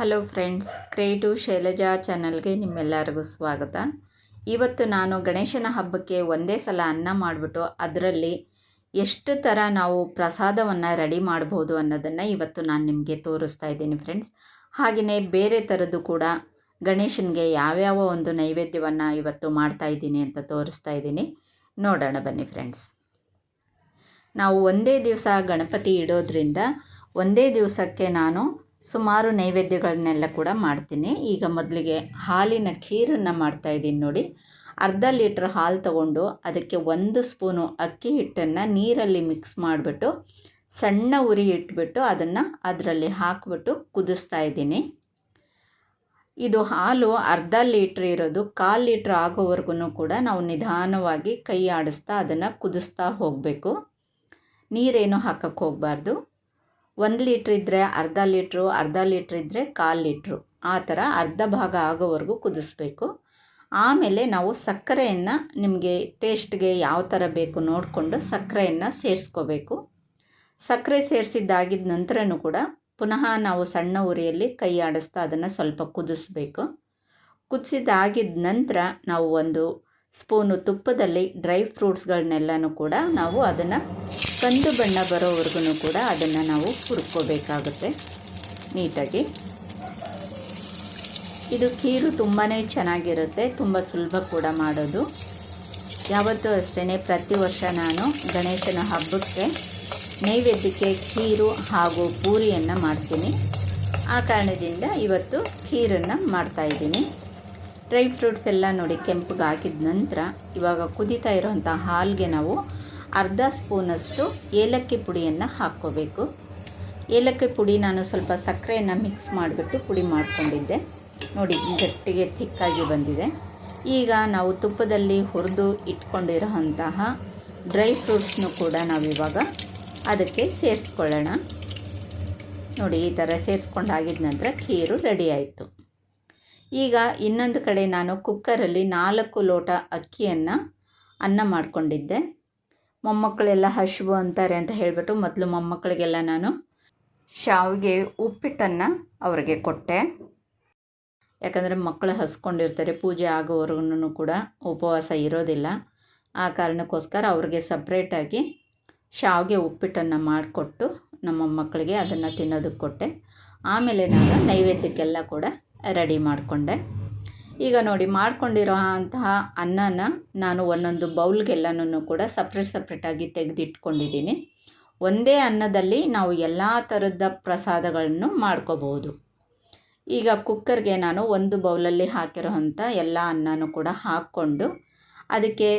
Hello friends, creative Shailaja ಚಾನಲ್ಗೆ ನಿಮ್ಮೆಲ್ಲರಿಗೂ ಸ್ವಾಗತ. ಇವತ್ತು ನಾನು ಗಣೇಶನ ಹಬ್ಬಕ್ಕೆ ಒಂದೇ ಸಲ ಅನ್ನ ಮಾಡಿಬಿಟ್ಟು ಅದರಲ್ಲಿ ಎಷ್ಟು ಥರ ನಾವು ಪ್ರಸಾದವನ್ನು ರೆಡಿ ಮಾಡ್ಬೋದು ಅನ್ನೋದನ್ನು ಇವತ್ತು ನಾನು ನಿಮಗೆ ತೋರಿಸ್ತಾ ಇದ್ದೀನಿ ಫ್ರೆಂಡ್ಸ್. ಹಾಗೆಯೇ ಬೇರೆ ಥರದ್ದು ಕೂಡ ಗಣೇಶನಿಗೆ ಯಾವ್ಯಾವ ಒಂದು ನೈವೇದ್ಯವನ್ನು ಇವತ್ತು ಮಾಡ್ತಾ ಇದ್ದೀನಿ ಅಂತ ತೋರಿಸ್ತಾ ಇದ್ದೀನಿ. ನೋಡೋಣ ಬನ್ನಿ ಫ್ರೆಂಡ್ಸ್. ನಾವು ಒಂದೇ ದಿವಸ ಗಣಪತಿ ಇಡೋದ್ರಿಂದ ಒಂದೇ ದಿವಸಕ್ಕೆ ನಾನು ಸುಮಾರು ನೈವೇದ್ಯಗಳನ್ನೆಲ್ಲ ಕೂಡ ಮಾಡ್ತೀನಿ. ಈಗ ಮೊದಲಿಗೆ ಹಾಲಿನ ಖೀರನ್ನು ಮಾಡ್ತಾ ಇದ್ದೀನಿ ನೋಡಿ. ಅರ್ಧ ಲೀಟ್ರ್ ಹಾಲು ತಗೊಂಡು ಅದಕ್ಕೆ ಒಂದು ಸ್ಪೂನು ಅಕ್ಕಿ ಹಿಟ್ಟನ್ನು ನೀರಲ್ಲಿ ಮಿಕ್ಸ್ ಮಾಡಿಬಿಟ್ಟು ಸಣ್ಣ ಉರಿ ಇಟ್ಬಿಟ್ಟು ಅದನ್ನು ಅದರಲ್ಲಿ ಹಾಕಿಬಿಟ್ಟು ಕುದಿಸ್ತಾ ಇದ್ದೀನಿ. ಇದು ಹಾಲು ಅರ್ಧ ಲೀಟ್ರ್ ಇರೋದು. ಕಾಲು ಲೀಟ್ರ್ ಆಗೋವರೆಗೂ ಕೂಡ ನಾವು ನಿಧಾನವಾಗಿ ಕೈ ಆಡಿಸ್ತಾ ಅದನ್ನು ಕುದಿಸ್ತಾ ಹೋಗಬೇಕು. ನೀರೇನು ಹಾಕಕ್ಕೆ ಹೋಗಬಾರ್ದು. ಒಂದು ಲೀಟ್ರ್ ಇದ್ದರೆ ಅರ್ಧ ಲೀಟ್ರು, ಅರ್ಧ ಲೀಟ್ರ್ ಇದ್ದರೆ ಕಾಲು ಲೀಟ್ರು. ಆ ಥರ ಅರ್ಧ ಭಾಗ ಆಗೋವರೆಗೂ ಕುದಿಸ್ಬೇಕು. ಆಮೇಲೆ ನಾವು ಸಕ್ಕರೆಯನ್ನು ನಿಮಗೆ ಟೇಸ್ಟ್ಗೆ ಯಾವ ಥರ ಬೇಕು ನೋಡಿಕೊಂಡು ಸಕ್ಕರೆಯನ್ನು ಸೇರಿಸ್ಕೋಬೇಕು. ಸಕ್ಕರೆ ಸೇರಿಸಿದ್ದಾಗಿದ್ದ ನಂತರನೂ ಕೂಡ ಪುನಃ ನಾವು ಸಣ್ಣ ಉರಿಯಲ್ಲಿ ಕೈ ಆಡಿಸ್ತಾ ಅದನ್ನು ಸ್ವಲ್ಪ ಕುದಿಸ್ಬೇಕು. ಕುದಿಸಿದಾಗಿದ್ದ ನಂತರ ನಾವು ಒಂದು ಸ್ಪೂನು ತುಪ್ಪದಲ್ಲಿ ಡ್ರೈ ಫ್ರೂಟ್ಸ್ಗಳನ್ನೆಲ್ಲನೂ ಕೂಡ ನಾವು ಅದನ್ನು ಕಂದು ಬಣ್ಣ ಬರೋವರೆಗೂ ಕೂಡ ಅದನ್ನು ನಾವು ಹುರ್ಕೋಬೇಕಾಗುತ್ತೆ. ನೀಟಾಗಿ. ಇದು ಖೀರು ತುಂಬಾ ಚೆನ್ನಾಗಿರುತ್ತೆ. ತುಂಬ ಸುಲಭ ಕೂಡ ಮಾಡೋದು. ಯಾವತ್ತೂ ಅಷ್ಟೇ ಪ್ರತಿ ವರ್ಷ ನಾನು ಗಣೇಶನ ಹಬ್ಬಕ್ಕೆ ನೈವೇದ್ಯಕ್ಕೆ ಖೀರು ಹಾಗೂ ಪೂರಿಯನ್ನು ಮಾಡ್ತೀನಿ. ಆ ಕಾರಣದಿಂದ ಇವತ್ತು ಖೀರನ್ನು ಮಾಡ್ತಾಯಿದ್ದೀನಿ ಡ್ರೈ ಫ್ರೂಟ್ಸ್ ಎಲ್ಲ ನೋಡಿ ಕೆಂಪಗೆ ಹಾಕಿದ ನಂತರ ಇವಾಗ ಕುದೀತಾ ಇರೋವಂಥ ಹಾಲಿಗೆ ನಾವು ಅರ್ಧ ಸ್ಪೂನಷ್ಟು ಏಲಕ್ಕಿ ಪುಡಿಯನ್ನು ಹಾಕ್ಕೋಬೇಕು. ಏಲಕ್ಕಿ ಪುಡಿ ನಾನು ಸ್ವಲ್ಪ ಸಕ್ಕರೆಯನ್ನು ಮಿಕ್ಸ್ ಮಾಡಿಬಿಟ್ಟು ಪುಡಿ ಮಾಡಿಕೊಂಡಿದ್ದೆ. ನೋಡಿ, ಗಟ್ಟಿಗೆ ಥಿಕ್ಕಾಗಿ ಬಂದಿದೆ. ಈಗ ನಾವು ತುಪ್ಪದಲ್ಲಿ ಹುರಿದು ಇಟ್ಕೊಂಡಿರೋಂತಹ ಡ್ರೈ ಫ್ರೂಟ್ಸ್ನು ಕೂಡ ನಾವಿವಾಗ ಅದಕ್ಕೆ ಸೇರಿಸ್ಕೊಳ್ಳೋಣ. ನೋಡಿ, ಈ ಥರ ಸೇರಿಸ್ಕೊಂಡಾಗಿದ ನಂತರ ಖೀರು ರೆಡಿ ಆಯಿತು. ಈಗ ಇನ್ನೊಂದು ಕಡೆ ನಾನು ಕುಕ್ಕರಲ್ಲಿ ನಾಲ್ಕು ಲೋಟ ಅಕ್ಕಿಯನ್ನು ಅನ್ನ ಮಾಡಿಕೊಂಡಿದ್ದೆ. ಮೊಮ್ಮಕ್ಕಳೆಲ್ಲ ಹಸಿವು ಅಂತಾರೆ ಅಂತ ಹೇಳಿಬಿಟ್ಟು ಮೊದಲು ಮೊಮ್ಮಕ್ಕಳಿಗೆಲ್ಲ ನಾನು ಶಾವಿಗೆ ಉಪ್ಪಿಟ್ಟನ್ನು ಅವರಿಗೆ ಕೊಟ್ಟೆ. ಯಾಕಂದರೆ ಮಕ್ಕಳು ಹಸ್ಕೊಂಡಿರ್ತಾರೆ, ಪೂಜೆ ಆಗೋವರೆಗೂ ಕೂಡ ಉಪವಾಸ ಇರೋದಿಲ್ಲ. ಆ ಕಾರಣಕ್ಕೋಸ್ಕರ ಅವ್ರಿಗೆ ಸಪ್ರೇಟಾಗಿ ಶಾವಿಗೆ ಉಪ್ಪಿಟ್ಟನ್ನು ಮಾಡಿಕೊಟ್ಟು ನಮ್ಮ ಮಕ್ಕಳಿಗೆ ಅದನ್ನು ತಿನ್ನೋದಕ್ಕೆ ಕೊಟ್ಟೆ. ಆಮೇಲೆ ನಾನು ನೈವೇದ್ಯಕ್ಕೆಲ್ಲ ಕೂಡ ರೆಡಿ ಮಾಡಿಕೊಂಡೆ. ಈಗ ನೋಡಿ ಮಾಡ್ಕೊಂಡಿರೋ ಅಂತಹ ಅನ್ನನ ನಾನು ಒಂದೊಂದು ಬೌಲ್ಗೆಲ್ಲನೂ ಕೂಡ ಸಪ್ರೇಟ್ ಸಪ್ರೇಟಾಗಿ ತೆಗೆದಿಟ್ಕೊಂಡಿದ್ದೀನಿ. ಒಂದೇ ಅನ್ನದಲ್ಲಿ ನಾವು ಎಲ್ಲ ಥರದ ಪ್ರಸಾದಗಳನ್ನು ಮಾಡ್ಕೋಬೋದು ಈಗ ಕುಕ್ಕರ್ಗೆ ನಾನು ಒಂದು ಬೌಲಲ್ಲಿ ಹಾಕಿರೋ ಅಂಥ ಎಲ್ಲ ಅನ್ನನೂ ಕೂಡ ಹಾಕ್ಕೊಂಡು ಅದಕ್ಕೆ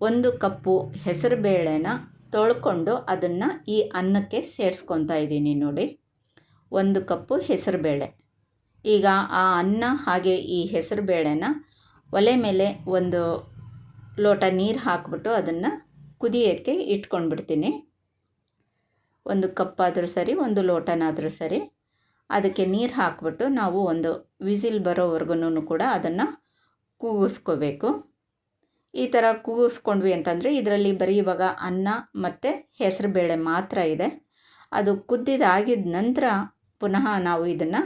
ಒಂದು ಕಪ್ಪು ಹೆಸರು ಬೇಳೆನ ತೊಳ್ಕೊಂಡು ಅದನ್ನು ಈ ಅನ್ನಕ್ಕೆ ಸೇರಿಸ್ಕೊತಾ ಇದ್ದೀನಿ ನೋಡಿ. ಒಂದು ಕಪ್ಪು ಹೆಸರುಬೇಳೆ. ಈಗ ಆ ಅನ್ನ ಹಾಗೆ ಈ ಹೆಸರು ಬೇಳೆನ ಒಲೆ ಮೇಲೆ ಒಂದು ಲೋಟ ನೀರು ಹಾಕ್ಬಿಟ್ಟು ಅದನ್ನು ಕುದಿಯೋಕ್ಕೆ ಇಟ್ಕೊಂಡ್ಬಿಡ್ತೀನಿ. ಒಂದು ಕಪ್ಪಾದರೂ ಸರಿ, ಒಂದು ಲೋಟನಾದರೂ ಸರಿ. ಅದಕ್ಕೆ ನೀರು ಹಾಕ್ಬಿಟ್ಟು ನಾವು ಒಂದು ವಿಸಿಲ್ ಬರೋವರೆಗೂ ಕೂಡ ಅದನ್ನು ಕೂಗಿಸ್ಕೋಬೇಕು. ಈ ಥರ ಕೂಗಿಸ್ಕೊಂಡ್ವಿ ಅಂತಂದರೆ ಇದರಲ್ಲಿ ಬರೀ ಇವಾಗ ಅನ್ನ ಮತ್ತು ಹೆಸರು ಬೇಳೆ ಮಾತ್ರ ಇದೆ. ಅದು ಕುದ್ದಿದಾಗಿದ ನಂತರ ಪುನಃ ನಾವು ಇದನ್ನು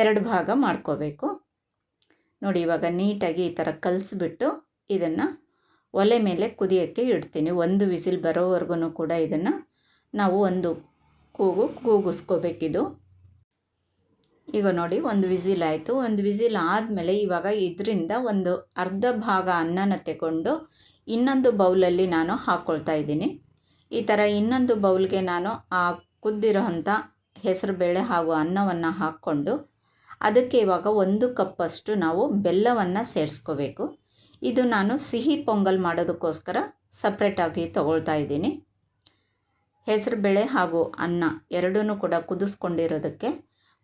ಎರಡು ಭಾಗ ಮಾಡ್ಕೋಬೇಕು. ನೋಡಿ, ಇವಾಗ ನೀಟಾಗಿ ಈ ಥರ ಕಲಿಸ್ಬಿಟ್ಟು ಇದನ್ನು ಒಲೆ ಮೇಲೆ ಕುದಿಯೋಕ್ಕೆ ಇಡ್ತೀನಿ. ಒಂದು ವಿಸಿಲ್ ಬರೋವರೆಗೂ ಕೂಡ ಇದನ್ನು ನಾವು ಒಂದು ಕೂಗು ಕೂಗಿಸ್ಕೋಬೇಕಿದು. ಈಗ ನೋಡಿ, ಒಂದು ವಿಸಿಲ್ ಆಯಿತು. ಒಂದು ವಿಸಿಲ್ ಆದಮೇಲೆ ಇವಾಗ ಇದರಿಂದ ಒಂದು ಅರ್ಧ ಭಾಗ ಅನ್ನನ ತಗೊಂಡು ಇನ್ನೊಂದು ಬೌಲಲ್ಲಿ ನಾನು ಹಾಕ್ಕೊಳ್ತಾ ಇದ್ದೀನಿ. ಈ ಥರ ಇನ್ನೊಂದು ಬೌಲ್ಗೆ ನಾನು ಆ ಕುದ್ದಿರೋ ಅಂಥ ಹೆಸರುಬೇಳೆ ಹಾಗೂ ಅನ್ನವನ್ನು ಹಾಕ್ಕೊಂಡು ಅದಕ್ಕೆ ಇವಾಗ ಒಂದು ಕಪ್ಪಷ್ಟು ನಾವು ಬೆಲ್ಲವನ್ನು ಸೇರಿಸ್ಕೋಬೇಕು. ಇದು ನಾನು ಸಿಹಿ ಪೊಂಗಲ್ ಮಾಡೋದಕ್ಕೋಸ್ಕರ ಸಪ್ರೇಟಾಗಿ ತಗೊಳ್ತಾ ಇದ್ದೀನಿ. ಹೆಸರುಬೇಳೆ ಹಾಗೂ ಅನ್ನ ಎರಡೂ ಕೂಡ ಕುದಿಸ್ಕೊಂಡಿರೋದಕ್ಕೆ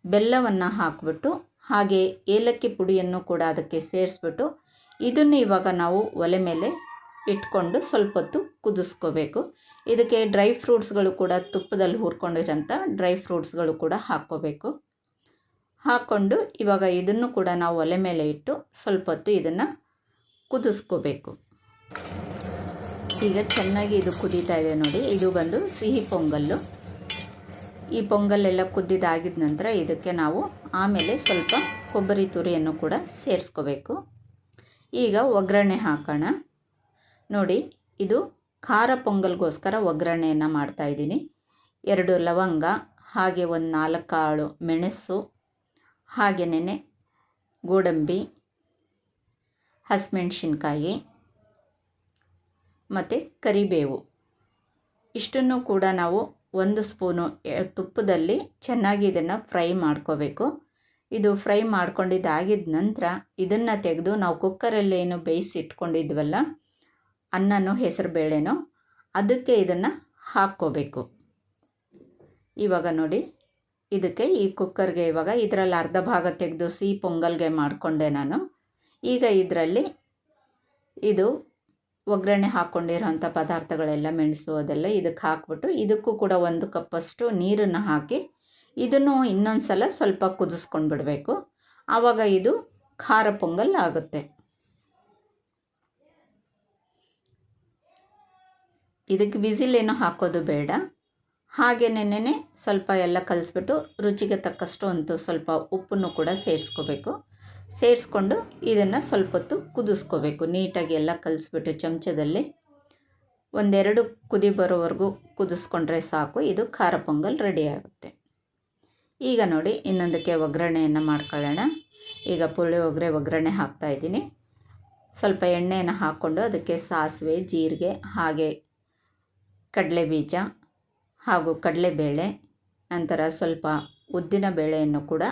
ಬೆಲ್ಲವನ್ನು ಹಾಕಿಬಿಟ್ಟು ಹಾಗೆ ಏಲಕ್ಕಿ ಪುಡಿಯನ್ನು ಕೂಡ ಅದಕ್ಕೆ ಸೇರಿಸ್ಬಿಟ್ಟು ಇದನ್ನು ಇವಾಗ ನಾವು ಒಲೆ ಮೇಲೆ ಇಟ್ಕೊಂಡು ಸ್ವಲ್ಪ ಹೊತ್ತು ಕುದಿಸ್ಕೋಬೇಕು. ಇದಕ್ಕೆ ಡ್ರೈ ಫ್ರೂಟ್ಸ್ಗಳು ಕೂಡ ತುಪ್ಪದಲ್ಲಿ ಹುರ್ಕೊಂಡಿರೋಂಥ ಡ್ರೈ ಫ್ರೂಟ್ಸ್ಗಳು ಕೂಡ ಹಾಕ್ಕೋಬೇಕು. ಹಾಕ್ಕೊಂಡು ಇವಾಗ ಇದನ್ನು ಕೂಡ ನಾವು ಒಲೆ ಮೇಲೆ ಇಟ್ಟು ಸ್ವಲ್ಪ ಹೊತ್ತು ಇದನ್ನು ಕುದಿಸ್ಕೋಬೇಕು. ಈಗ ಚೆನ್ನಾಗಿ ಇದು ಕುದೀತಾ ಇದೆ ನೋಡಿ. ಇದು ಬಂದು ಸಿಹಿ ಪೊಂಗಲ್ಲು. ಈ ಪೊಂಗಲ್ಲೆಲ್ಲ ಕುದ್ದಿದ್ದಾಗಿದ ನಂತರ ಇದಕ್ಕೆ ನಾವು ಆಮೇಲೆ ಸ್ವಲ್ಪ ಕೊಬ್ಬರಿ ತುರಿಯನ್ನು ಕೂಡ ಸೇರಿಸ್ಕೋಬೇಕು. ಈಗ ಒಗ್ಗರಣೆ ಹಾಕೋಣ. ನೋಡಿ, ಇದು ಖಾರ ಪೊಂಗಲ್ಗೋಸ್ಕರ ಒಗ್ಗರಣೆಯನ್ನು ಮಾಡ್ತಾಯಿದ್ದೀನಿ ಎರಡು ಲವಂಗ, ಹಾಗೆ ಒಂದು ನಾಲ್ಕು ಕಾಳು ಮೆಣಸು ಹಾಗೆಯೇ ಗೋಡಂಬಿ, ಹಸಿಮೆಣ್ಸಿನ್ಕಾಯಿ ಮತ್ತು ಕರಿಬೇವು. ಇಷ್ಟನ್ನು ಕೂಡ ನಾವು ಒಂದು ಸ್ಪೂನು ತುಪ್ಪದಲ್ಲಿ ಚೆನ್ನಾಗಿ ಇದನ್ನು ಫ್ರೈ ಮಾಡ್ಕೋಬೇಕು. ಇದು ಫ್ರೈ ಮಾಡ್ಕೊಂಡಿದ್ದಾಗಿದ್ದ ನಂತರ ಇದನ್ನು ತೆಗೆದು ನಾವು ಕುಕ್ಕರಲ್ಲಿ ಏನು ಬೇಯಿಸಿ ಇಟ್ಕೊಂಡಿದ್ವಲ್ಲ, ಅನ್ನನೋ ಹೆಸರುಬೇಳೆನೋ, ಅದಕ್ಕೆ ಇದನ್ನು ಹಾಕ್ಕೋಬೇಕು. ಇವಾಗ ನೋಡಿ ಇದಕ್ಕೆ ಈ ಕುಕ್ಕರ್ಗೆ ಇವಾಗ ಇದರಲ್ಲಿ ಅರ್ಧ ಭಾಗ ತೆಗೆದು ಸಿಹಿ ಪೊಂಗಲ್ಗೆ ಮಾಡಿಕೊಂಡೆ ನಾನು. ಈಗ ಇದರಲ್ಲಿ ಇದು ಒಗ್ಗರಣೆ ಹಾಕ್ಕೊಂಡಿರೋಂಥ ಪದಾರ್ಥಗಳೆಲ್ಲ ಮೆಣಸು ಅದೆಲ್ಲ ಇದಕ್ಕೆ ಹಾಕ್ಬಿಟ್ಟು ಇದಕ್ಕೂ ಕೂಡ ಒಂದು ಕಪ್ಪಷ್ಟು ನೀರನ್ನು ಹಾಕಿ ಇದನ್ನು ಇನ್ನೊಂದು ಸಲ ಸ್ವಲ್ಪ ಕುದಿಸ್ಕೊಂಡು ಬಿಡಬೇಕು ಆವಾಗ ಇದು ಖಾರ ಪೊಂಗಲ್ ಆಗುತ್ತೆ. ಇದಕ್ಕೆ ವಿಸಿಲ್ ಏನೋ ಹಾಕೋದು ಬೇಡ. ಹಾಗೆನೇನೆ ಸ್ವಲ್ಪ ಎಲ್ಲ ಕಲಿಸ್ಬಿಟ್ಟು ರುಚಿಗೆ ತಕ್ಕಷ್ಟು ಒಂದು ಸ್ವಲ್ಪ ಉಪ್ಪನ್ನು ಕೂಡ ಸೇರಿಸ್ಕೋಬೇಕು. ಸೇರಿಸ್ಕೊಂಡು ಇದನ್ನು ಸ್ವಲ್ಪ ಹೊತ್ತು ಕುದಿಸ್ಕೋಬೇಕು. ನೀಟಾಗಿ ಎಲ್ಲ ಕಲಿಸ್ಬಿಟ್ಟು ಚಮಚದಲ್ಲಿ ಒಂದೆರಡು ಕುದಿ ಬರೋವರೆಗೂ ಕುದಿಸ್ಕೊಂಡ್ರೆ ಸಾಕು. ಇದು ಖಾರ ಪೊಂಗಲ್ ರೆಡಿ ಆಗುತ್ತೆ. ಈಗ ನೋಡಿ ಇನ್ನೊಂದಕ್ಕೆ ಒಗ್ಗರಣೆಯನ್ನು ಮಾಡ್ಕೊಳ್ಳೋಣ. ಈಗ ಪುಳಿಯೋಗರೆ ಒಗ್ಗರಣೆ ಹಾಕ್ತಾಯಿದ್ದೀನಿ ಸ್ವಲ್ಪ ಎಣ್ಣೆಯನ್ನು ಹಾಕ್ಕೊಂಡು ಅದಕ್ಕೆ ಸಾಸಿವೆ, ಜೀರಿಗೆ ಹಾಗೆ ಕಡಲೆ ಬೀಜ ಹಾಗೂ ಕಡಲೆಬೇಳೆ, ನಂತರ ಸ್ವಲ್ಪ ಉದ್ದಿನ ಬೇಳೆಯನ್ನು ಕೂಡ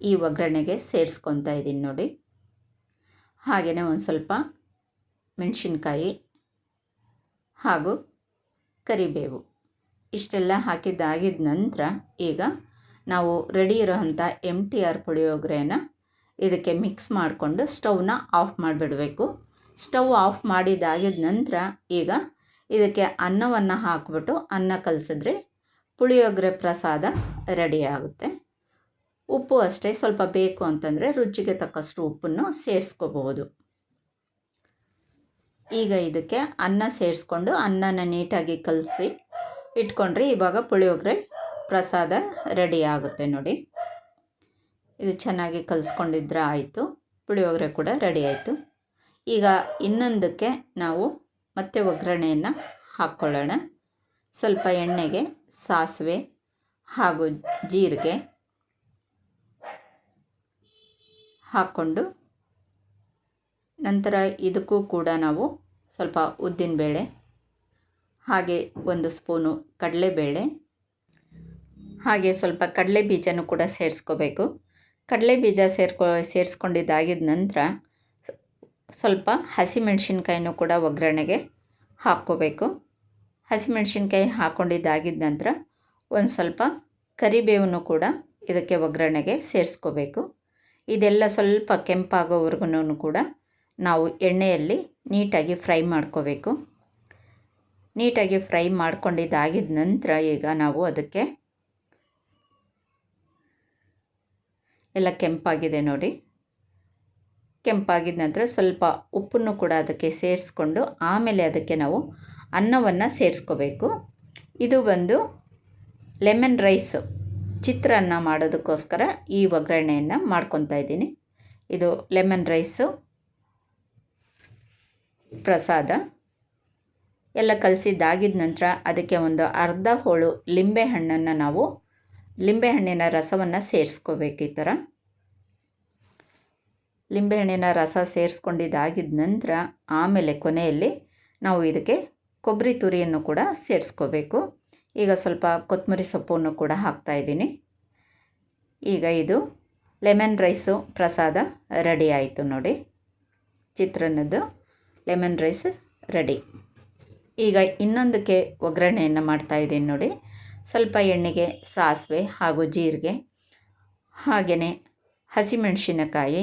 ಈ ಒಗ್ಗರಣೆಗೆ ಸೇರಿಸ್ಕೊತಾ ಇದ್ದೀನಿ ನೋಡಿ. ಹಾಗೆಯೇ ಒಂದು ಸ್ವಲ್ಪ ಮೆಣಸಿನ್ಕಾಯಿ ಹಾಗೂ ಕರಿಬೇವು. ಇಷ್ಟೆಲ್ಲ ಹಾಕಿದ್ದಾಗಿದ ನಂತರ ಈಗ ನಾವು ರೆಡಿ ಇರೋವಂಥ ಎಂ ಟಿ ಆರ್ ಪುಳಿಯೋಗರೆನ ಇದಕ್ಕೆ ಮಿಕ್ಸ್ ಮಾಡಿಕೊಂಡು ಸ್ಟವ್ನ ಆಫ್ ಮಾಡಿಬಿಡಬೇಕು. ಸ್ಟವ್ ಆಫ್ ಮಾಡಿದಾಗಿದ ನಂತರ ಈಗ ಇದಕ್ಕೆ ಅನ್ನವನ್ನು ಹಾಕಿಬಿಟ್ಟು ಅನ್ನ ಕಲಸಿದ್ರೆ ಪುಳಿಯೋಗರೆ ಪ್ರಸಾದ ರೆಡಿ ಆಗುತ್ತೆ. ಉಪ್ಪು ಅಷ್ಟೇ, ಸ್ವಲ್ಪ ಬೇಕು ಅಂತಂದರೆ ರುಚಿಗೆ ತಕ್ಕಷ್ಟು ಉಪ್ಪನ್ನು ಸೇರಿಸ್ಕೋಬಹುದು. ಈಗ ಇದಕ್ಕೆ ಅನ್ನ ಸೇರಿಸ್ಕೊಂಡು ಅನ್ನನ ನೀಟಾಗಿ ಕಲಸಿ ಇಟ್ಕೊಂಡ್ರೆ ಇವಾಗ ಪುಳಿಯೋಗರೆ ಪ್ರಸಾದ ರೆಡಿ ಆಗುತ್ತೆ ನೋಡಿ. ಇದು ಚೆನ್ನಾಗಿ ಕಲಿಸ್ಕೊಂಡಿದ್ರೆ ಆಯಿತು, ಪುಳಿಯೋಗರೆ ಕೂಡ ರೆಡಿ ಆಯಿತು. ಈಗ ಇನ್ನೊಂದಕ್ಕೆ ನಾವು ಮತ್ತೆ ಒಗ್ಗರಣೆಯನ್ನು ಹಾಕ್ಕೊಳ್ಳೋಣ ಸ್ವಲ್ಪ ಎಣ್ಣೆಗೆ ಸಾಸಿವೆ ಹಾಗೂ ಜೀರಿಗೆ ಹಾಕ್ಕೊಂಡು ನಂತರ ಇದಕ್ಕೂ ಕೂಡ ನಾವು ಸ್ವಲ್ಪ ಉದ್ದಿನಬೇಳೆ ಹಾಗೆ ಒಂದು ಸ್ಪೂನು ಕಡಲೆಬೇಳೆ, ಹಾಗೆ ಸ್ವಲ್ಪ ಕಡಲೆ ಬೀಜನೂ ಕೂಡ ಸೇರಿಸ್ಕೋಬೇಕು. ಕಡಲೆ ಬೀಜ ಸೇರ್ಕೊ ಸೇರಿಸ್ಕೊಂಡಿದ್ದಾಗಿದ ನಂತರ ಸ್ವಲ್ಪ ಹಸಿಮೆಣ್ಸಿನ್ಕಾಯಿನೂ ಕೂಡ ಒಗ್ಗರಣೆಗೆ ಹಾಕ್ಕೋಬೇಕು. ಹಸಿಮೆಣ್ಸಿನ್ಕಾಯಿ ಹಾಕ್ಕೊಂಡಿದ್ದಾಗಿದ್ದ ನಂತರ ಒಂದು ಸ್ವಲ್ಪ ಕರಿಬೇವನ್ನು ಕೂಡ ಇದಕ್ಕೆ ಒಗ್ಗರಣೆಗೆ ಸೇರಿಸ್ಕೋಬೇಕು. ಇದೆಲ್ಲ ಸ್ವಲ್ಪ ಕೆಂಪಾಗೋವರೆಗೂ ಕೂಡ ನಾವು ಎಣ್ಣೆಯಲ್ಲಿ ನೀಟಾಗಿ ಫ್ರೈ ಮಾಡ್ಕೋಬೇಕು. ನೀಟಾಗಿ ಫ್ರೈ ಮಾಡ್ಕೊಂಡಿದ್ದಾಗಿದ್ದ ನಂತರ ಈಗ ನಾವು ಅದಕ್ಕೆ ಎಲ್ಲ ಕೆಂಪಾಗಿದೆ ನೋಡಿ. ಕೆಂಪಾಗಿದ ನಂತರ ಸ್ವಲ್ಪ ಉಪ್ಪನ್ನು ಕೂಡ ಅದಕ್ಕೆ ಸೇರಿಸ್ಕೊಂಡು ಆಮೇಲೆ ಅದಕ್ಕೆ ನಾವು ಅನ್ನವನ್ನು ಸೇರಿಸ್ಕೋಬೇಕು. ಇದು ಬಂದು ಲೆಮನ್ ರೈಸು. ಚಿತ್ರಾನ್ನ ಮಾಡೋದಕ್ಕೋಸ್ಕರ ಈ ಒಗ್ಗರಣೆಯನ್ನು ಮಾಡ್ಕೊತಾ ಇದ್ದೀನಿ. ಇದು ಲೆಮನ್ ರೈಸು, ಪ್ರಸಾದ, ಎಲ್ಲ ಕಲಸಿದ್ದಾಗಿದ ನಂತರ ಅದಕ್ಕೆ ಒಂದು ಅರ್ಧ ಹೋಳು ಲಿಂಬೆಹಣ್ಣನ್ನು ನಾವು, ಲಿಂಬೆಹಣ್ಣಿನ ರಸವನ್ನು ಸೇರಿಸ್ಕೋಬೇಕು ಈ ಥರ. ಲಿಂಬೆಹಣ್ಣಿನ ರಸ ಸೇರಿಸ್ಕೊಂಡಿದ್ದಾಗಿದ್ದ ನಂತರ ಆಮೇಲೆ ಕೊನೆಯಲ್ಲಿ ನಾವು ಇದಕ್ಕೆ ಕೊಬ್ಬರಿ ತುರಿಯನ್ನು ಕೂಡ ಸೇರಿಸ್ಕೋಬೇಕು. ಈಗ ಸ್ವಲ್ಪ ಕೊತ್ತಂಬರಿ ಸೊಪ್ಪನ್ನು ಕೂಡ ಹಾಕ್ತಾಯಿದ್ದೀನಿ ಈಗ ಇದು ಲೆಮನ್ ರೈಸು ಪ್ರಸಾದ ರೆಡಿ ಆಯಿತು ನೋಡಿ. ಚಿತ್ರಾನ್ನದ್ದು ಲೆಮನ್ ರೈಸ್ ರೆಡಿ. ಈಗ ಇನ್ನೊಂದಕ್ಕೆ ಒಗ್ಗರಣೆಯನ್ನು ಮಾಡ್ತಾಯಿದ್ದೀನಿ ನೋಡಿ. ಸ್ವಲ್ಪ ಎಣ್ಣೆಗೆ, ಸಾಸಿವೆ ಹಾಗೂ ಜೀರಿಗೆ, ಹಾಗೆಯೇ ಹಸಿಮೆಣಸಿನಕಾಯಿ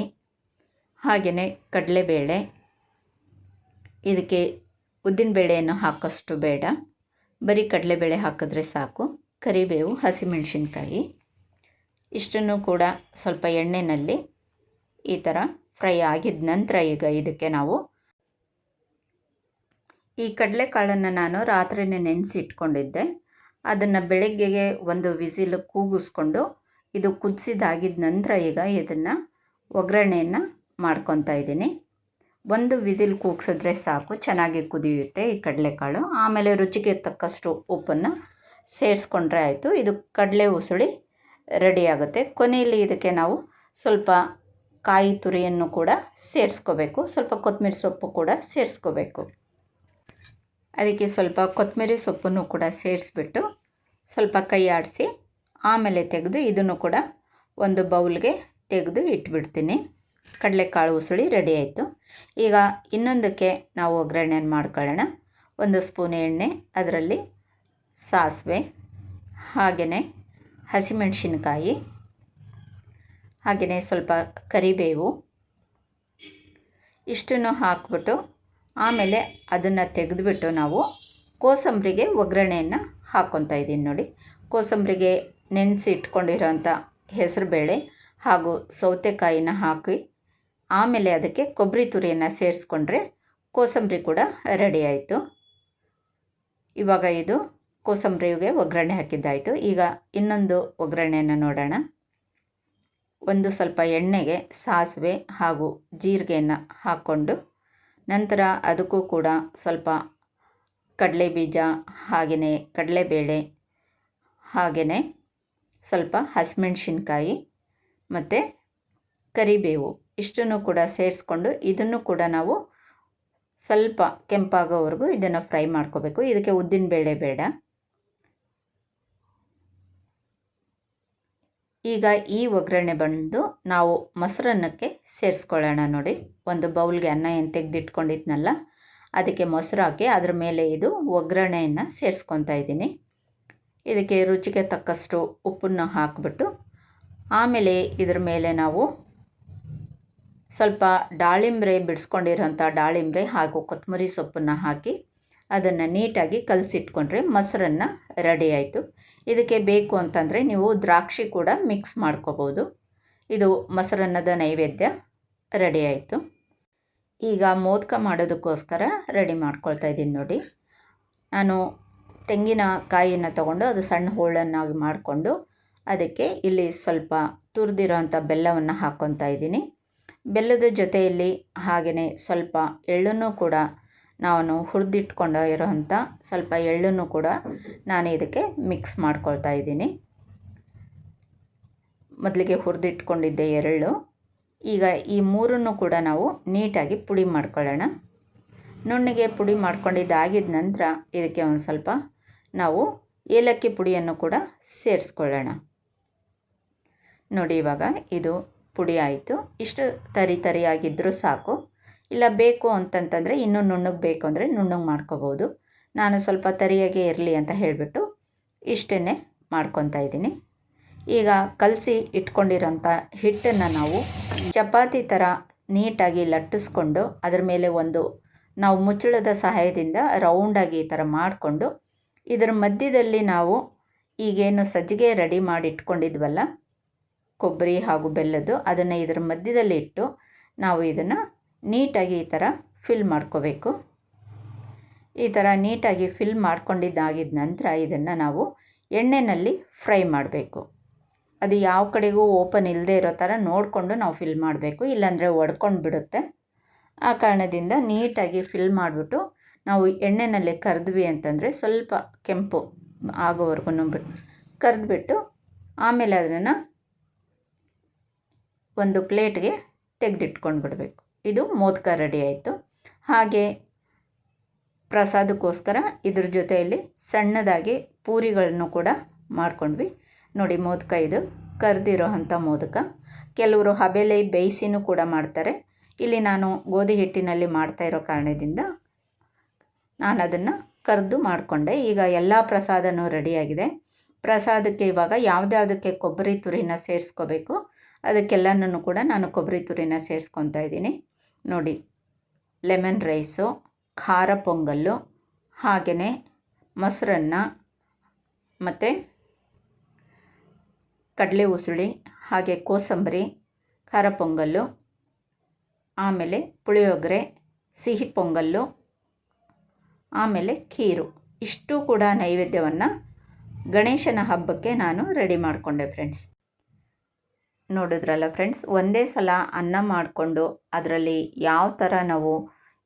ಹಾಗೆಯೇ ಕಡಲೆಬೇಳೆ. ಇದಕ್ಕೆ ಉದ್ದಿನಬೇಳೆಯನ್ನು ಹಾಕೋಷ್ಟು ಬೇಡ. ಬರೀ ಕಡಲೆಬೇಳೆ ಹಾಕಿದ್ರೆ ಸಾಕು. ಕರಿಬೇವು, ಹಸಿಮೆಣಸಿನ್ಕಾಯಿ. ಇಷ್ಟನ್ನು ಕೂಡ ಸ್ವಲ್ಪ ಎಣ್ಣೆಯಲ್ಲಿ ಈ ಥರ ಫ್ರೈ ಆಗಿದ ನಂತರ ಈಗ ಇದಕ್ಕೆ ನಾವು ಈ ಕಡಲೆಕಾಳನ್ನು ನಾನು ರಾತ್ರಿನೇ ನೆನೆಸಿ ಇಟ್ಕೊಂಡಿದ್ದೆ ಅದನ್ನು ಬೆಳಗ್ಗೆಗೆ ಒಂದು ವಿಸಿಲ್ ಕೂಗಿಸ್ಕೊಂಡು ಇದು ಕುದಿಸಿದಾಗಿದ ನಂತರ ಈಗ ಇದನ್ನು ಒಗ್ಗರಣೆಯನ್ನು ಮಾಡ್ಕೊತಾ ಇದ್ದೀನಿ. ಒಂದು ವಿಸಿಲ್ ಕೂಗ್ಸಿದ್ರೆ ಸಾಕು, ಚೆನ್ನಾಗಿ ಕುದಿಯುತ್ತೆ ಈ ಕಡಲೆಕಾಳು. ಆಮೇಲೆ ರುಚಿಗೆ ತಕ್ಕಷ್ಟು ಉಪ್ಪನ್ನು ಸೇರಿಸ್ಕೊಂಡ್ರೆ ಆಯಿತು. ಇದು ಕಡಲೆ ಉಸುಳಿ ರೆಡಿ ಆಗುತ್ತೆ. ಕೊನೆಯಲ್ಲಿ ಇದಕ್ಕೆ ನಾವು ಸ್ವಲ್ಪ ಕಾಯಿ ತುರಿಯನ್ನು ಕೂಡ ಸೇರಿಸ್ಕೋಬೇಕು. ಸ್ವಲ್ಪ ಕೊತ್ತಂಬರಿ ಸೊಪ್ಪು ಕೂಡ ಸೇರಿಸ್ಕೋಬೇಕು. ಅದಕ್ಕೆ ಸ್ವಲ್ಪ ಕೊತ್ತಂಬರಿ ಸೊಪ್ಪನ್ನು ಕೂಡ ಸೇರಿಸ್ಬಿಟ್ಟು ಸ್ವಲ್ಪ ಕೈ ಆಡಿಸಿ ಆಮೇಲೆ ತೆಗೆದು ಇದನ್ನು ಕೂಡ ಒಂದು ಬೌಲ್ಗೆ ತೆಗೆದು ಇಟ್ಬಿಡ್ತೀನಿ. ಕಡಲೆಕಾಳು ಉಸುಳಿ ರೆಡಿ ಆಯಿತು. ಈಗ ಇನ್ನೊಂದಕ್ಕೆ ನಾವು ಒಗ್ಗರಣೆಯನ್ನು ಮಾಡ್ಕೊಳ್ಳೋಣ. ಒಂದು ಸ್ಪೂನ್ ಎಣ್ಣೆ, ಅದರಲ್ಲಿ ಸಾಸಿವೆ, ಹಾಗೆಯೇ ಹಸಿಮೆಣಸಿನ್ಕಾಯಿ, ಹಾಗೆಯೇ ಸ್ವಲ್ಪ ಕರಿಬೇವು, ಇಷ್ಟನ್ನು ಹಾಕ್ಬಿಟ್ಟು ಆಮೇಲೆ ಅದನ್ನು ತೆಗೆದುಬಿಟ್ಟು ನಾವು ಕೋಸಂಬರಿಗೆ ಒಗ್ಗರಣೆಯನ್ನು ಹಾಕ್ಕೊತಾ ಇದ್ದೀನಿ ನೋಡಿ. ಕೋಸಂಬರಿಗೆ ನೆನೆಸಿ ಇಟ್ಕೊಂಡಿರೋಂಥ ಹೆಸರುಬೇಳೆ ಹಾಗೂ ಸೌತೆಕಾಯಿನ ಹಾಕಿ ಆಮೇಲೆ ಅದಕ್ಕೆ ಕೊಬ್ಬರಿ ತುರಿಯನ್ನು ಸೇರಿಸ್ಕೊಂಡ್ರೆ ಕೋಸಂಬರಿ ಕೂಡ ರೆಡಿ ಆಯಿತು. ಇವಾಗ ಇದು ಕೋಸಂಬರಿಗೆ ಒಗ್ಗರಣೆ ಹಾಕಿದ್ದಾಯಿತು. ಈಗ ಇನ್ನೊಂದು ಒಗ್ಗರಣೆಯನ್ನು ನೋಡೋಣ. ಒಂದು ಸ್ವಲ್ಪ ಎಣ್ಣೆಗೆ ಸಾಸಿವೆ ಹಾಗೂ ಜೀರಿಗೆಯನ್ನು ಹಾಕ್ಕೊಂಡು ನಂತರ ಅದಕ್ಕೂ ಕೂಡ ಸ್ವಲ್ಪ ಕಡಲೆ ಬೀಜ ಹಾಗೆಯೇ ಕಡಲೆಬೇಳೆ, ಹಾಗೆಯೇ ಸ್ವಲ್ಪ ಹಸಿಮೆಣ್ಸಿನ್ಕಾಯಿ ಮತ್ತು ಕರಿಬೇವು. ಇಷ್ಟನ್ನು ಕೂಡ ಸೇರಿಸ್ಕೊಂಡು ಇದನ್ನು ಕೂಡ ನಾವು ಸ್ವಲ್ಪ ಕೆಂಪಾಗೋವರೆಗೂ ಇದನ್ನು ಫ್ರೈ ಮಾಡ್ಕೋಬೇಕು. ಇದಕ್ಕೆ ಉದ್ದಿನ ಬೇಳೆ ಬೇಡ. ಈಗ ಈ ಒಗ್ಗರಣೆ ಬಂದು ನಾವು ಮೊಸರನ್ನಕ್ಕೆ ಸೇರಿಸ್ಕೊಳ್ಳೋಣ ನೋಡಿ. ಒಂದು ಬೌಲ್ಗೆ ಅನ್ನ ಏನು ತೆಗೆದಿಟ್ಕೊಂಡಿದ್ನಲ್ಲ, ಅದಕ್ಕೆ ಮೊಸರು ಹಾಕಿ ಅದ್ರ ಮೇಲೆ ಇದು ಒಗ್ಗರಣೆಯನ್ನು ಸೇರಿಸ್ಕೊತಾ ಇದ್ದೀನಿ. ಇದಕ್ಕೆ ರುಚಿಗೆ ತಕ್ಕಷ್ಟು ಉಪ್ಪನ್ನು ಹಾಕಿಬಿಟ್ಟು ಆಮೇಲೆ ಇದ್ರ ಮೇಲೆ ನಾವು ಸ್ವಲ್ಪ ದಾಳಿಂಬ್ರೆ ಬಿಡಿಸ್ಕೊಂಡಿರೋಂಥ ದಾಳಿಂಬ್ರೆ ಹಾಗೂ ಕೊತ್ತಂಬರಿ ಸೊಪ್ಪನ್ನು ಹಾಕಿ ಅದನ್ನು ನೀಟಾಗಿ ಕಲಸಿಟ್ಕೊಂಡ್ರೆ ಮೊಸರನ್ನ ರೆಡಿ ಆಯಿತು. ಇದಕ್ಕೆ ಬೇಕು ಅಂತಂದರೆ ನೀವು ದ್ರಾಕ್ಷಿ ಕೂಡ ಮಿಕ್ಸ್ ಮಾಡ್ಕೋಬೋದು. ಇದು ಮೊಸರನ್ನದ ನೈವೇದ್ಯ. ರೆಡಿ ಆಯಿತು. ಈಗ ಮೋದಕ ಮಾಡೋದಕ್ಕೋಸ್ಕರ ರೆಡಿ ಮಾಡ್ಕೊಳ್ತಾ ಇದ್ದೀನಿ ನೋಡಿ. ನಾನು ತೆಂಗಿನಕಾಯಿಯನ್ನು ತಗೊಂಡು ಅದು ಸಣ್ಣ ಹೋಳನ್ನಾಗಿ ಮಾಡಿಕೊಂಡು ಅದಕ್ಕೆ ಇಲ್ಲಿ ಸ್ವಲ್ಪ ತುರಿದಿರೋಂಥ ಬೆಲ್ಲವನ್ನು ಹಾಕ್ಕೊತಾ ಇದ್ದೀನಿ. ಬೆಲ್ಲದ ಜೊತೆಯಲ್ಲಿ ಹಾಗೆಯೇ ಸ್ವಲ್ಪ ಎಳ್ಳನ್ನು ಕೂಡ ನಾನು ಹುರಿದಿಟ್ಕೊಂಡು ಇರೋವಂಥ ಸ್ವಲ್ಪ ಎಳ್ಳನ್ನು ಕೂಡ ನಾನು ಇದಕ್ಕೆ ಮಿಕ್ಸ್ ಮಾಡ್ಕೊಳ್ತಾ ಇದ್ದೀನಿ. ಮೊದಲಿಗೆ ಹುರಿದಿಟ್ಕೊಂಡಿದ್ದೆ ಎಳ್ಳು. ಈಗ ಈ ಮೂರನ್ನು ಕೂಡ ನಾವು ನೀಟಾಗಿ ಪುಡಿ ಮಾಡ್ಕೊಳ್ಳೋಣ. ನುಣ್ಣಿಗೆ ಪುಡಿ ಮಾಡ್ಕೊಂಡಿದ್ದಾಗಿದ್ದ ನಂತರ ಇದಕ್ಕೆ ಒಂದು ಸ್ವಲ್ಪ ನಾವು ಏಲಕ್ಕಿ ಪುಡಿಯನ್ನು ಕೂಡ ಸೇರಿಸ್ಕೊಳ್ಳೋಣ. ನೋಡಿ ಇವಾಗ ಇದು ಪುಡಿ ಆಯಿತು. ಇಷ್ಟು ತರಿ ತರಿಯಾಗಿದ್ದರೂ ಸಾಕು. ಇಲ್ಲ, ಬೇಕು ಅಂತಂತಂದರೆ ಇನ್ನೂ ನುಣ್ಣಗೆ ಬೇಕು ಅಂದರೆ ನುಣ್ಣಗೆ ಮಾಡ್ಕೋಬೋದು. ನಾನು ಸ್ವಲ್ಪ ತರಿಯಾಗೆ ಇರಲಿ ಅಂತ ಹೇಳಿಬಿಟ್ಟು ಇಷ್ಟನ್ನೇ ಮಾಡ್ಕೊತಾ ಇದ್ದೀನಿ. ಈಗ ಕಲಸಿ ಇಟ್ಕೊಂಡಿರೋಂಥ ಹಿಟ್ಟನ್ನು ನಾವು ಚಪಾತಿ ಥರ ನೀಟಾಗಿ ಲಟ್ಟಿಸ್ಕೊಂಡು ಅದರ ಮೇಲೆ ಒಂದು ನಾವು ಮುಚ್ಚಳದ ಸಹಾಯದಿಂದ ರೌಂಡಾಗಿ ಈ ಥರ ಮಾಡಿಕೊಂಡು ಇದರ ಮಧ್ಯದಲ್ಲಿ ನಾವು ಈಗೇನು ಸಜ್ಜಿಗೆ ರೆಡಿ ಮಾಡಿ ಇಟ್ಕೊಂಡಿದ್ವಲ್ಲ ಕೊಬ್ಬರಿ ಹಾಗೂ ಬೆಲ್ಲದ್ದು ಅದನ್ನು ಇದರ ಮಧ್ಯದಲ್ಲಿ ಇಟ್ಟು ನಾವು ಇದನ್ನು ನೀಟಾಗಿ ಈ ಥರ ಫಿಲ್ ಮಾಡ್ಕೋಬೇಕು. ಈ ಥರ ನೀಟಾಗಿ ಫಿಲ್ ಮಾಡ್ಕೊಂಡಿದ್ದಾಗಿದ್ದ ನಂತರ ಇದನ್ನು ನಾವು ಎಣ್ಣೆಯಲ್ಲಿ ಫ್ರೈ ಮಾಡಬೇಕು. ಅದು ಯಾವ ಕಡೆಗೂ ಓಪನ್ ಇಲ್ಲದೆ ಇರೋ ಥರ ನೋಡಿಕೊಂಡು ನಾವು ಫಿಲ್ ಮಾಡಬೇಕು. ಇಲ್ಲಾಂದರೆ ಒಡ್ಕೊಂಡು ಬಿಡುತ್ತೆ ಆ ಕಾರಣದಿಂದ ನೀಟಾಗಿ ಫಿಲ್ ಮಾಡಿಬಿಟ್ಟು ನಾವು ಎಣ್ಣೆಯಲ್ಲಿ ಕರೆದ್ವಿ ಅಂತಂದರೆ ಸ್ವಲ್ಪ ಕೆಂಪು ಆಗೋವರೆಗೂ ಬಿಟ್ಟು ಕರೆದ್ಬಿಟ್ಟು ಆಮೇಲೆ ಅದನ್ನು ಒಂದು ಪ್ಲೇಟ್ಗೆ ತೆಗೆದಿಟ್ಕೊಂಡು ಬಿಡಬೇಕು ಇದು ಮೋದಕ ರೆಡಿ ಆಯಿತು. ಹಾಗೆ ಪ್ರಸಾದಕ್ಕೋಸ್ಕರ ಇದ್ರ ಜೊತೆಯಲ್ಲಿ ಸಣ್ಣದಾಗಿ ಪೂರಿಗಳನ್ನು ಕೂಡ ಮಾಡ್ಕೊಂಡ್ವಿ. ನೋಡಿ ಮೋದಕ ಇದು, ಕರೆದಿರೋ ಅಂಥ ಮೋದಕ. ಕೆಲವರು ಹಬೆಲೆ ಬೇಯಿಸಿನೂ ಕೂಡ ಮಾಡ್ತಾರೆ. ಇಲ್ಲಿ ನಾನು ಗೋಧಿ ಹಿಟ್ಟಿನಲ್ಲಿ ಮಾಡ್ತಾ ಇರೋ ಕಾರಣದಿಂದ ನಾನು ಅದನ್ನು ಕರೆದು ಮಾಡಿಕೊಂಡೆ. ಈಗ ಎಲ್ಲ ಪ್ರಸಾದನೂ ರೆಡಿಯಾಗಿದೆ. ಪ್ರಸಾದಕ್ಕೆ ಇವಾಗ ಯಾವುದ್ಯಾವುದಕ್ಕೆ ಕೊಬ್ಬರಿ ತುರಿನ ಸೇರಿಸ್ಕೋಬೇಕು. ಅದಕ್ಕೆಲ್ಲನೂ ಕೂಡ ನಾನು ಕೊಬ್ಬರಿ ತುರಿನ ಸೇರಿಸ್ಕೊತಾ ಇದ್ದೀನಿ. ನೋಡಿ, ಲೆಮನ್ ರೈಸು, ಖಾರ ಪೊಂಗಲ್ಲು, ಹಾಗೆಯೇ ಮೊಸರನ್ನ ಮತ್ತು ಕಡಲೆ ಉಸುಳಿ, ಹಾಗೆ ಕೋಸಂಬರಿ, ಖಾರ ಪೊಂಗಲ್ಲು, ಆಮೇಲೆ ಪುಳಿಯೋಗರೆ, ಸಿಹಿ ಪೊಂಗಲ್ಲು, ಆಮೇಲೆ ಖೀರು. ಇಷ್ಟು ಕೂಡ ನೈವೇದ್ಯವನ್ನು ಗಣೇಶನ ಹಬ್ಬಕ್ಕೆ ನಾನು ರೆಡಿ ಮಾಡಿಕೊಂಡೆ ಫ್ರೆಂಡ್ಸ್ ನೋಡಿದ್ರಲ್ಲ ಫ್ರೆಂಡ್ಸ್ ಒಂದೇ ಸಲ ಅನ್ನ ಮಾಡಿಕೊಂಡು ಅದರಲ್ಲಿ ಯಾವ ಥರ ನಾವು,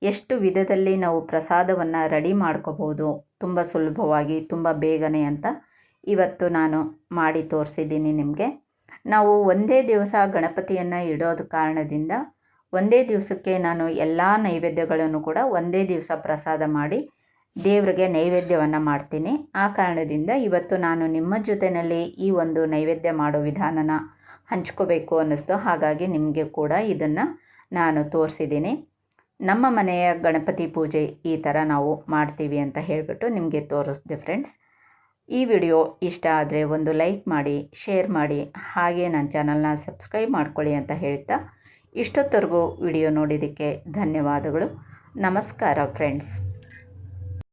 ಎಷ್ಟು ವಿಧದಲ್ಲಿ ನಾವು ಪ್ರಸಾದವನ್ನು ರೆಡಿ ಮಾಡ್ಕೋಬೋದು, ತುಂಬ ಸುಲಭವಾಗಿ, ತುಂಬ ಬೇಗನೆ ಅಂತ ಇವತ್ತು ನಾನು ಮಾಡಿ ತೋರಿಸಿದ್ದೀನಿ ನಿಮಗೆ. ನಾವು ಒಂದೇ ದಿವಸ ಗಣಪತಿಯನ್ನು ಇಡೋದು ಕಾರಣದಿಂದ ಒಂದೇ ದಿವಸಕ್ಕೆ ನಾನು ಎಲ್ಲ ನೈವೇದ್ಯಗಳನ್ನು ಕೂಡ ಒಂದೇ ದಿವಸ ಪ್ರಸಾದ ಮಾಡಿ ದೇವರಿಗೆ ನೈವೇದ್ಯವನ್ನು ಮಾಡ್ತೀನಿ. ಆ ಕಾರಣದಿಂದ ಇವತ್ತು ನಾನು ನಿಮ್ಮ ಜೊತೆಯಲ್ಲಿ ಈ ಒಂದು ನೈವೇದ್ಯ ಮಾಡೋ ವಿಧಾನನ ಹಂಚ್ಕೋಬೇಕು ಅನ್ನಿಸ್ತು. ಹಾಗಾಗಿ ನಿಮಗೆ ಕೂಡ ಇದನ್ನು ನಾನು ತೋರಿಸಿದ್ದೀನಿ. ನಮ್ಮ ಮನೆಯ ಗಣಪತಿ ಪೂಜೆ ಈ ಥರ ನಾವು ಮಾಡ್ತೀವಿ ಅಂತ ಹೇಳಿಬಿಟ್ಟು ನಿಮಗೆ ತೋರಿಸ್ದೆ ಫ್ರೆಂಡ್ಸ್ ಈ ವಿಡಿಯೋ ಇಷ್ಟ ಆದರೆ ಒಂದು ಲೈಕ್ ಮಾಡಿ ಶೇರ್ ಮಾಡಿ, ಹಾಗೆ ನನ್ನ ಚಾನಲ್ನ ಸಬ್ಸ್ಕ್ರೈಬ್ ಮಾಡ್ಕೊಳ್ಳಿ ಅಂತ ಹೇಳ್ತಾ ಇಷ್ಟೊತ್ತರೆಗೂ ವಿಡಿಯೋ ನೋಡಿದ್ದಕ್ಕೆ ಧನ್ಯವಾದಗಳು. ನಮಸ್ಕಾರ ಫ್ರೆಂಡ್ಸ್